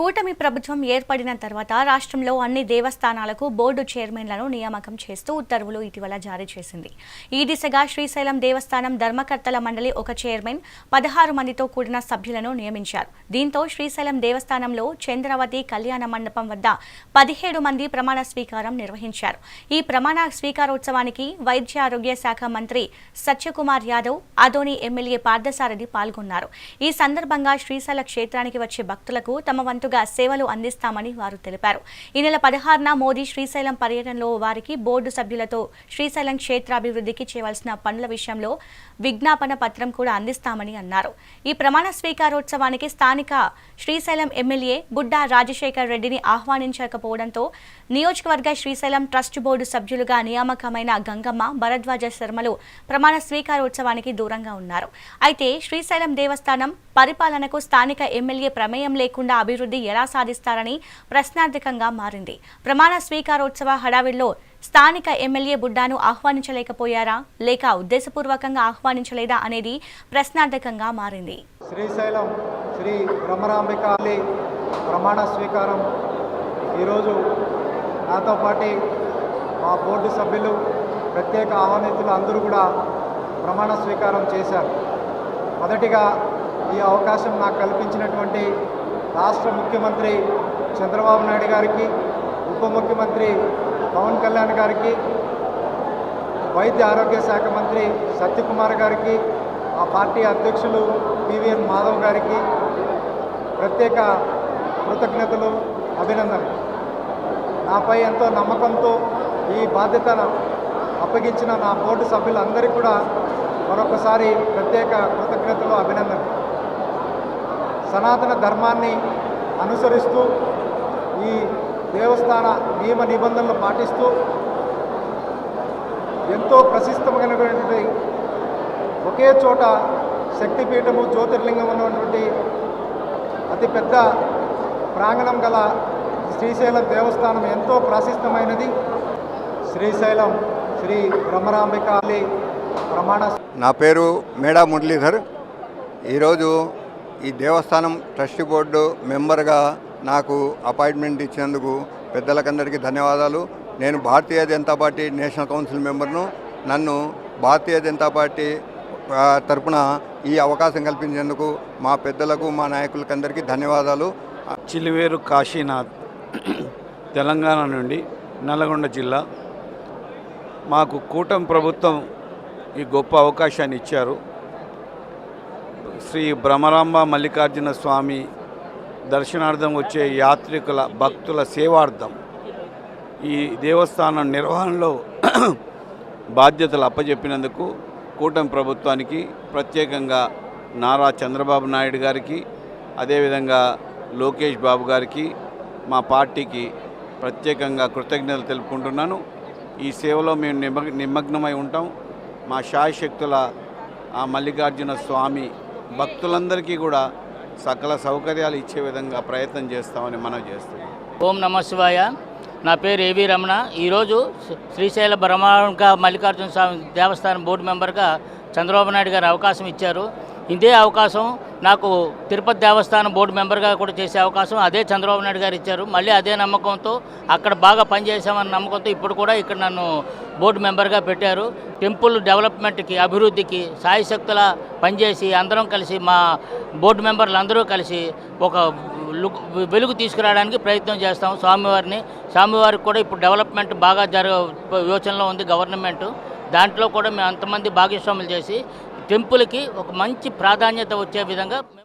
కూటమి ప్రభుత్వం ఏర్పడిన తర్వాత రాష్ట్రంలో అన్ని దేవస్థానాలకు బోర్డు చైర్మన్లను నియామకం చేస్తూ ఉత్తర్వులు ఇటీవల జారీ చేసింది. ఈ దిశగా శ్రీశైలం దేవస్థానం ధర్మకర్తల మండలి ఒక చైర్మన్ పదహారు మందితో కూడిన సభ్యులను నియమించారు. దీంతో శ్రీశైలం దేవస్థానంలో చంద్రవతి కళ్యాణ మండపం వద్ద పదిహేడు మంది ప్రమాణ స్వీకారం నిర్వహించారు. ఈ ప్రమాణ స్వీకారోత్సవానికి వైద్య ఆరోగ్య శాఖ మంత్రి సత్యకుమార్ యాదవ్ అదోని ఎమ్మెల్యే పార్థసారథి పాల్గొన్నారు. ఈ సందర్భంగా శ్రీశైల క్షేత్రానికి వచ్చే భక్తులకు తమ వంతు వంతుగా సేవలు అందిస్తామని వారు తెలిపారు. ఈ నెల పదహారున మోదీ శ్రీశైలం పర్యటనలో వారికి బోర్డు సభ్యులతో శ్రీశైలం క్షేత్రాభివృద్ధికి చేయవలసిన పనుల విషయంలో విజ్ఞాపన పత్రం కూడా అందిస్తామని అన్నారు. ఈ ప్రమాణ స్వీకారోత్సవానికి స్థానిక శ్రీశైలం ఎమ్మెల్యే బుడ్డా రాజశేఖర్ రెడ్డిని ఆహ్వానించకపోవడంతో నియోజకవర్గ శ్రీశైలం ట్రస్ట్ బోర్డు సభ్యులుగా నియామకమైన గంగమ్మ భరద్వాజ శర్మలు ప్రమాణ స్వీకారోత్సవానికి దూరంగా ఉన్నారు. అయితే శ్రీశైలం దేవస్థానం పరిపాలనకు స్థానిక ఎమ్మెల్యే ప్రమేయం లేకుండా అభివృద్ధి ఎలా సాధిస్తారని ప్రశ్నార్థకంగా మారింది. ప్రమాణ స్వీకారోత్సవ హడావిడిలో స్థానిక ఎమ్మెల్యే బుడ్డాను ఆహ్వానించలేకపోయారా? లేక ఉద్దేశపూర్వకంగా ఆహ్వానించలేదా అనేది ప్రశ్నార్థకంగా మారింది. శ్రీశైలం శ్రీ బ్రహ్మరాంబికాలి ప్రమాణ స్వీకారం. ఈరోజు నాతో పాటి మా బోర్డు సభ్యులు ప్రత్యేక ఆహ్వానితులు అందరూ కూడా ప్రమాణ స్వీకారం చేశారు. మొదటిగా ఈ అవకాశం నాకు కల్పించినటువంటి రాష్ట్ర ముఖ్యమంత్రి చంద్రబాబు నాయుడు గారికి ఉప ముఖ్యమంత్రి పవన్ కళ్యాణ్ గారికి వైద్య ఆరోగ్య శాఖ మంత్రి సత్యకుమార్ గారికి ఆ పార్టీ అధ్యక్షులు పివిఎన్ మాధవ్ గారికి ప్రత్యేక కృతజ్ఞతలు అభినందనలు. నాపై ఎంతో నమ్మకంతో ఈ బాధ్యతను అప్పగించిన నా బోర్డు సభ్యులందరికీ కూడా మరొకసారి ప్రత్యేక కృతజ్ఞతలు అభినందనలు. సనాతన ధర్మాన్ని అనుసరిస్తూ ఈ దేవస్థాన నియమ నిబంధనలు పాటిస్తూ ఎంతో ప్రసిద్ధమైనటువంటి ఒకే చోట శక్తిపీఠము జ్యోతిర్లింగం ఉన్నటువంటి అతిపెద్ద ప్రాంగణం గల శ్రీశైలం దేవస్థానం ఎంతో ప్రసిద్ధమైనది శ్రీశైలం శ్రీ బ్రహ్మరాంబికాలి ప్రమాణ నా పేరు మేడా మురళీధర్. ఈరోజు ఈ దేవస్థానం ట్రస్టీ బోర్డు మెంబర్గా నాకు అపాయింట్మెంట్ ఇచ్చినందుకు పెద్దలకందరికీ ధన్యవాదాలు. నేను Bharatiya Janata party national council మెంబర్ను నన్ను భారతీయ జనతా పార్టీ తరపున ఈ అవకాశం కల్పించేందుకు మా పెద్దలకు మా నాయకులకి అందరికీ ధన్యవాదాలు. చిలివేరు కాశీనాథ్ తెలంగాణ నుండి నల్గొండ జిల్లా. మాకు కూటమి ప్రభుత్వం ఈ గొప్ప అవకాశాన్ని ఇచ్చారు. శ్రీ భ్రమరాంబ మల్లికార్జున స్వామి దర్శనార్థం వచ్చే యాత్రికుల భక్తుల సేవార్థం. ఈ దేవస్థానం నిర్వహణలో బాధ్యతలు అప్పజెప్పినందుకు కూటమి ప్రభుత్వానికి ప్రత్యేకంగా నారా చంద్రబాబు నాయుడు గారికి అదేవిధంగా లోకేష్ బాబు గారికి మా పార్టీకి ప్రత్యేకంగా కృతజ్ఞతలు తెలుపుకుంటున్నాను. ఈ సేవలో మేము నిమగ్ నిమగ్నమై ఉంటాం. మా శాయశక్తుల ఆ మల్లికార్జున స్వామి భక్తులందరికీ కూడా సకల సౌకర్యాలు ఇచ్చే విధంగా ప్రయత్నం చేస్తామని మనం చేస్తున్నాం. ఓం నమ శివాయ. నా పేరు ఏవి రమణ. ఈరోజు శ్రీశైల బ్రహ్మాంక మల్లికార్జున స్వామి దేవస్థానం బోర్డు మెంబర్గా చంద్రబాబు నాయుడు గారు అవకాశం ఇచ్చారు. ఇదే అవకాశం నాకు తిరుపతి దేవస్థానం బోర్డు మెంబర్గా కూడా చేసే అవకాశం. అదే చంద్రబాబు నాయుడు గారు ఇచ్చారు. మళ్ళీ అదే నమ్మకంతో అక్కడ బాగా పనిచేసామన్న నమ్మకంతో ఇప్పుడు కూడా ఇక్కడ నన్ను బోర్డు మెంబర్గా పెట్టారు. టెంపుల్ డెవలప్మెంట్కి అభివృద్ధికి సాయశక్తుల పనిచేసి అందరం కలిసి మా బోర్డు మెంబర్లు అందరూ కలిసి ఒక లుక్ వెలుగు తీసుకురావడానికి ప్రయత్నం చేస్తాం స్వామివారిని. స్వామివారికి కూడా ఇప్పుడు డెవలప్మెంట్ బాగా జరగ యోచనలో ఉంది గవర్నమెంట్. దాంట్లో కూడా మేము అంతమంది భాగస్వాములు చేసి టెంపుల్కి ఒక మంచి ప్రాధాన్యత వచ్చే విధంగా